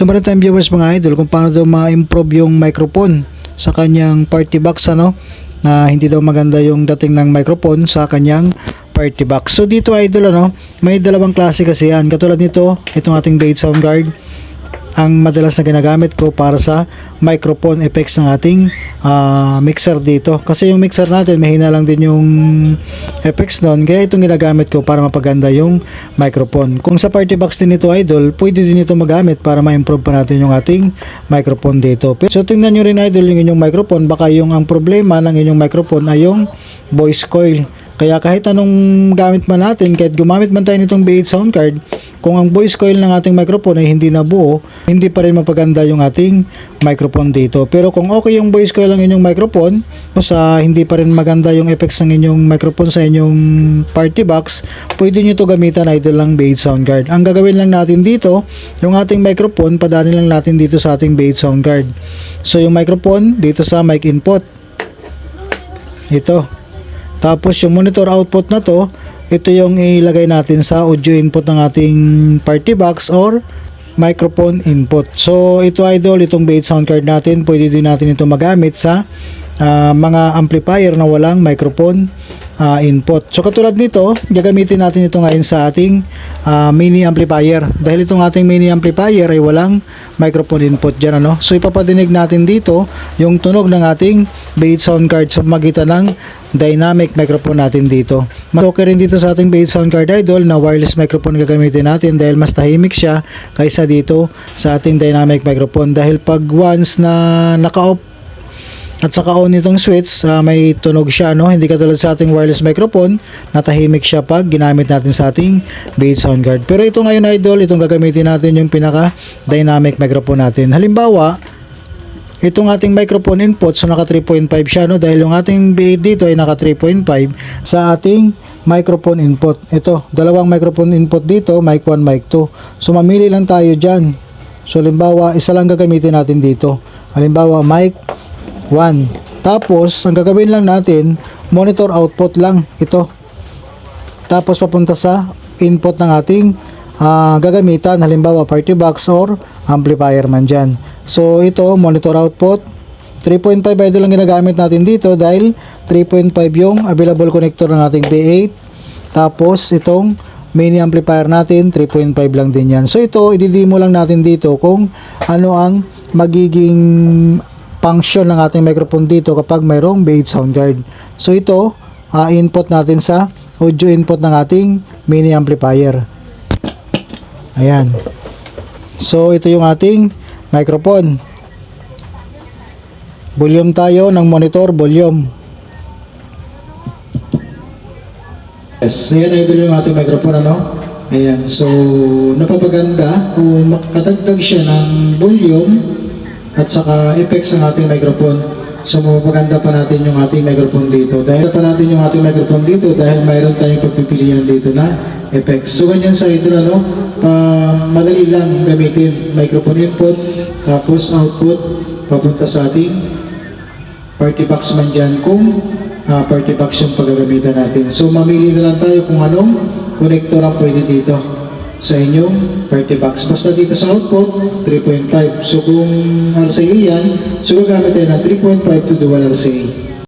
So meron tayong viewers mga idol kung paano daw ma-improve yung microphone sa kanyang party box ano na hindi daw maganda yung dating ng microphone sa kanyang party box. So dito idol ano, may dalawang klase kasi yan. Katulad nito, itong ating Blade Sound Guard ang madalas na ginagamit ko para sa microphone effects ng ating ah, mixer dito. Kasi yung mixer natin, mahina lang din yung effects nun. Kaya itong ginagamit ko para mapaganda yung microphone. Kung sa party box din ito idol, pwede din ito magamit para ma-improve pa natin yung ating microphone dito. So tingnan nyo rin idol yung inyong microphone. Baka yung ang problema ng inyong microphone ay yung voice coil. Kaya kahit anong gamit man natin, kahit gumamit man tayo nitong B8 sound card, kung ang voice coil ng ating microphone ay hindi nabuo, hindi pa rin mapaganda yung ating microphone dito. Pero kung okay yung voice coil ng inyong microphone, sa hindi pa rin maganda yung effects ng inyong microphone sa inyong party box, pwede nyo to gamitan idol lang B8 sound card. Ang gagawin lang natin dito, yung ating microphone, padaanin lang natin dito sa ating B8 sound card. So yung microphone, dito sa mic input. Ito. Tapos yung monitor output na to, ito yung ilagay natin sa audio input ng ating party box or microphone input. So ito idol, itong B8 sound card natin, pwede din natin ito magamit sa ah, mga amplifier na walang microphone ah, input. So katulad nito, gagamitin natin ito ngayon sa ating ah, mini amplifier. Dahil itong ating mini amplifier ay walang microphone input dyan ano. So ipapadinig natin dito yung tunog ng ating B8 sound card sa magitan ng dynamic microphone natin dito. Mas okay rin dito sa ating B8 sound card idol na wireless microphone gagamitin natin dahil mas tahimik siya kaysa dito sa ating dynamic microphone dahil pag once na naka-off at saka on itong switch, ah, may tunog siya, no? Hindi katulad sa ating wireless microphone, natahimik siya pag ginamit natin sa ating Beat Sound Guard. Pero ito ngayon, idol, itong gagamitin natin yung pinaka dynamic microphone natin. Halimbawa, itong ating microphone input, so naka 3.5 siya, no? Dahil yung ating B8 dito ay naka 3.5 sa ating microphone input. Ito, dalawang microphone input dito, mic 1, mic 2. So, mamili lang tayo dyan. So, halimbawa, isa lang gagamitin natin dito. Halimbawa, mic 1. Tapos, ang gagawin lang natin, monitor output lang ito. Tapos, papunta sa input ng ating ah, gagamitan, halimbawa party box or amplifier man dyan. So, ito, monitor output. 3.5 idol lang ginagamit natin dito dahil 3.5 yung available connector ng ating B8. Tapos, itong mini amplifier natin, 3.5 lang din yan. So, ito, ididemo lang natin dito kung ano ang magiging function ng ating microphone dito kapag mayroong B8 sound card. So, ito, ah, input natin sa audio input ng ating mini amplifier. Ayan. So, ito yung ating microphone. Volume tayo ng monitor, volume. Yes, ayan idol yung ating microphone ano. Ayan, so napapaganda kung makatagdag siya ng volume at saka effects ng ating microphone. So mapapaganda pa natin yung ating microphone dito. Dahil pa natin yung ating microphone dito dahil mayroon tayong pagpipilian dito na effects. So ganyan sa idol ano, pa madali lang gamitin microphone input tapos output papunta sa ating party box man dyan kung ah, party box yung paggagamitan natin. So mamili na lang tayo kung anong connector ang pwede dito sa inyong party box. Basta dito sa output, 3.5. So kung RCA yan, so gagamit tayo ng 3.5 to dual RCA.